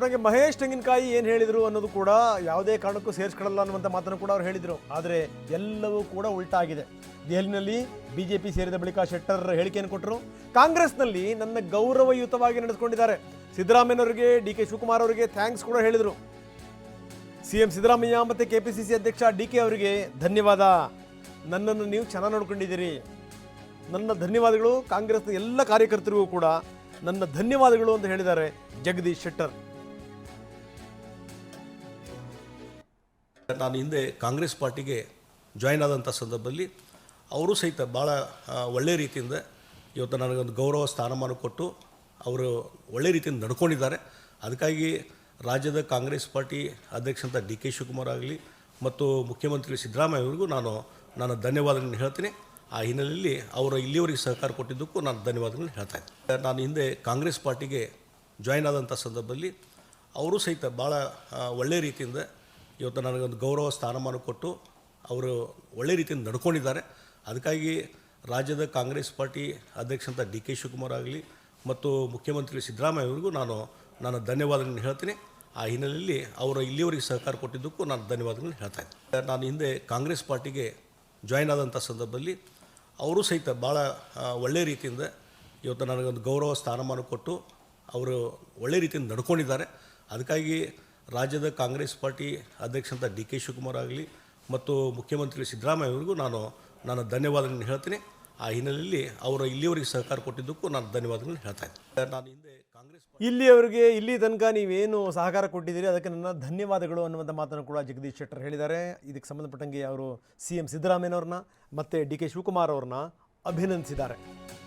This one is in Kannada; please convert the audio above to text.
ನನಗೆ ಮಹೇಶ್ ತೆಂಗಿನಕಾಯಿ ಏನು ಹೇಳಿದರು ಅನ್ನೋದು ಕೂಡ ಯಾವುದೇ ಕಾರಣಕ್ಕೂ ಸೇರಿಸ್ಕೊಳ್ಳಲ್ಲ ಅನ್ನುವಂಥ ಮಾತನ್ನು ಕೂಡ ಅವ್ರು ಹೇಳಿದರು. ಆದರೆ ಎಲ್ಲವೂ ಕೂಡ ಉಲ್ಟಾಗಿದೆ ದೆಹಲಿನಲ್ಲಿ ಬಿಜೆಪಿ ಸೇರಿದ ಬಳಿಕ ಶೆಟ್ಟರ್ ಹೇಳಿಕೆಯನ್ನು ಕೊಟ್ಟರು. ಕಾಂಗ್ರೆಸ್ನಲ್ಲಿ ನನ್ನ ಗೌರವಯುತವಾಗಿ ನಡೆಸಿಕೊಂಡಿದ್ದಾರೆ ಸಿದ್ದರಾಮಯ್ಯನವರಿಗೆ ಡಿ ಕೆ ಶಿವಕುಮಾರ್ ಅವರಿಗೆ ಥ್ಯಾಂಕ್ಸ್ ಕೂಡ ಹೇಳಿದರು. ಸಿ ಎಂ ಸಿದ್ದರಾಮಯ್ಯ ಮತ್ತು ಕೆ ಪಿ ಸಿ ಸಿ ಅಧ್ಯಕ್ಷ ಡಿ ಕೆ ಅವರಿಗೆ ಧನ್ಯವಾದ. ನನ್ನನ್ನು ನೀವು ಚೆನ್ನಾಗಿ ನೋಡ್ಕೊಂಡಿದ್ದೀರಿ. ನನ್ನ ಧನ್ಯವಾದಗಳು. ಕಾಂಗ್ರೆಸ್ನ ಎಲ್ಲ ಕಾರ್ಯಕರ್ತರಿಗೂ ಕೂಡ ನನ್ನ ಧನ್ಯವಾದಗಳು ಅಂತ ಹೇಳಿದ್ದಾರೆ ಜಗದೀಶ್ ಶೆಟ್ಟರ್. ನಾನು ಹಿಂದೆ ಕಾಂಗ್ರೆಸ್ ಪಾರ್ಟಿಗೆ ಜಾಯ್ನ್ ಆದಂಥ ಸಂದರ್ಭದಲ್ಲಿ ಅವರು ಸಹಿತ ಭಾಳ ಒಳ್ಳೆ ರೀತಿಯಿಂದ ಇವತ್ತು ನನಗೊಂದು ಗೌರವ ಸ್ಥಾನಮಾನ ಕೊಟ್ಟು ಅವರು ಒಳ್ಳೆ ರೀತಿಯಿಂದ ನಡ್ಕೊಂಡಿದ್ದಾರೆ. ಅದಕ್ಕಾಗಿ ರಾಜ್ಯದ ಕಾಂಗ್ರೆಸ್ ಪಾರ್ಟಿ ಅಧ್ಯಕ್ಷಂತ ಡಿ ಕೆ ಶಿವಕುಮಾರ್ ಆಗಲಿ ಮತ್ತು ಮುಖ್ಯಮಂತ್ರಿ ಸಿದ್ದರಾಮಯ್ಯ ಅವರಿಗೂ ನಾನು ನನ್ನ ಧನ್ಯವಾದಗಳನ್ನು ಹೇಳ್ತೀನಿ. ಆ ಹಿನ್ನೆಲೆಯಲ್ಲಿ ಅವರು ಇಲ್ಲಿವರೆಗೆ ಸಹಕಾರ ಕೊಟ್ಟಿದ್ದಕ್ಕೂ ನಾನು ಧನ್ಯವಾದಗಳನ್ನು ಹೇಳ್ತಾ ಇದ್ದೀನಿ. ನಾನು ಹಿಂದೆ ಕಾಂಗ್ರೆಸ್ ಪಾರ್ಟಿಗೆ ಜಾಯ್ನ್ ಆದಂಥ ಸಂದರ್ಭದಲ್ಲಿ ಅವರು ಸಹಿತ ಭಾಳ ಒಳ್ಳೆ ರೀತಿಯಿಂದ ಇವತ್ತು ನನಗೊಂದು ಗೌರವ ಸ್ಥಾನಮಾನ ಕೊಟ್ಟು ಅವರು ಒಳ್ಳೆ ರೀತಿಯಿಂದ ನಡ್ಕೊಂಡಿದ್ದಾರೆ. ಅದಕ್ಕಾಗಿ ರಾಜ್ಯದ ಕಾಂಗ್ರೆಸ್ ಪಾರ್ಟಿ ಅಧ್ಯಕ್ಷಂತ ಡಿ ಕೆ ಶಿವಕುಮಾರ್ ಆಗಲಿ ಮತ್ತು ಮುಖ್ಯಮಂತ್ರಿ ಸಿದ್ದರಾಮಯ್ಯ ಅವರಿಗೂ ನಾನು ನನ್ನ ಧನ್ಯವಾದಗಳನ್ನು ಹೇಳ್ತೀನಿ. ಆ ಹಿನ್ನೆಲೆಯಲ್ಲಿ ಅವರು ಇಲ್ಲಿವರೆಗೆ ಸಹಕಾರ ಕೊಟ್ಟಿದ್ದಕ್ಕೂ ನಾನು ಧನ್ಯವಾದಗಳನ್ನು ಹೇಳ್ತಾ ಇದ್ದೀನಿ. ನಾನು ಹಿಂದೆ ಕಾಂಗ್ರೆಸ್ ಪಾರ್ಟಿಗೆ ಜಾಯ್ನ್ ಆದಂಥ ಸಂದರ್ಭದಲ್ಲಿ ಅವರು ಸಹಿತ ಭಾಳ ಒಳ್ಳೆ ರೀತಿಯಿಂದ ಇವತ್ತು ನನಗೊಂದು ಗೌರವ ಸ್ಥಾನಮಾನ ಕೊಟ್ಟು ಅವರು ಒಳ್ಳೆ ರೀತಿಯಿಂದ ನಡ್ಕೊಂಡಿದ್ದಾರೆ. ಅದಕ್ಕಾಗಿ ರಾಜ್ಯದ ಕಾಂಗ್ರೆಸ್ ಪಾರ್ಟಿ ಅಧ್ಯಕ್ಷಂತ ಡಿ ಕೆ ಶಿವಕುಮಾರ್ ಆಗಲಿ ಮತ್ತು ಮುಖ್ಯಮಂತ್ರಿ ಸಿದ್ದರಾಮಯ್ಯ ಅವರಿಗೂ ನಾನು ನನ್ನ ಧನ್ಯವಾದಗಳನ್ನು ಹೇಳ್ತೀನಿ. ಆ ಹಿನ್ನೆಲೆಯಲ್ಲಿ ಅವರು ಇಲ್ಲಿವರೆಗೆ ಸಹಕಾರ ಕೊಟ್ಟಿದ್ದಕ್ಕೂ ನಾನು ಧನ್ಯವಾದಗಳನ್ನು ಹೇಳ್ತಾ ಇದ್ದೀನಿ. ನಾನು ಹಿಂದೆ ಕಾಂಗ್ರೆಸ್ ಇಲ್ಲಿಯವರೆಗೆ ಇಲ್ಲಿ ತನಕ ನೀವೇನು ಸಹಕಾರ ಕೊಟ್ಟಿದ್ದೀರಿ, ಅದಕ್ಕೆ ನನ್ನ ಧನ್ಯವಾದಗಳು ಅನ್ನುವಂಥ ಮಾತನ್ನು ಕೂಡ ಜಗದೀಶ್ ಶೆಟ್ಟರ್ ಹೇಳಿದ್ದಾರೆ. ಇದಕ್ಕೆ ಸಂಬಂಧಪಟ್ಟಂಗೆ ಅವರು ಸಿ ಎಂ ಸಿದ್ದರಾಮಯ್ಯನವ್ರನ್ನ ಮತ್ತು ಡಿ ಕೆ ಶಿವಕುಮಾರ್ ಅವ್ರನ್ನ ಅಭಿನಂದಿಸಿದ್ದಾರೆ.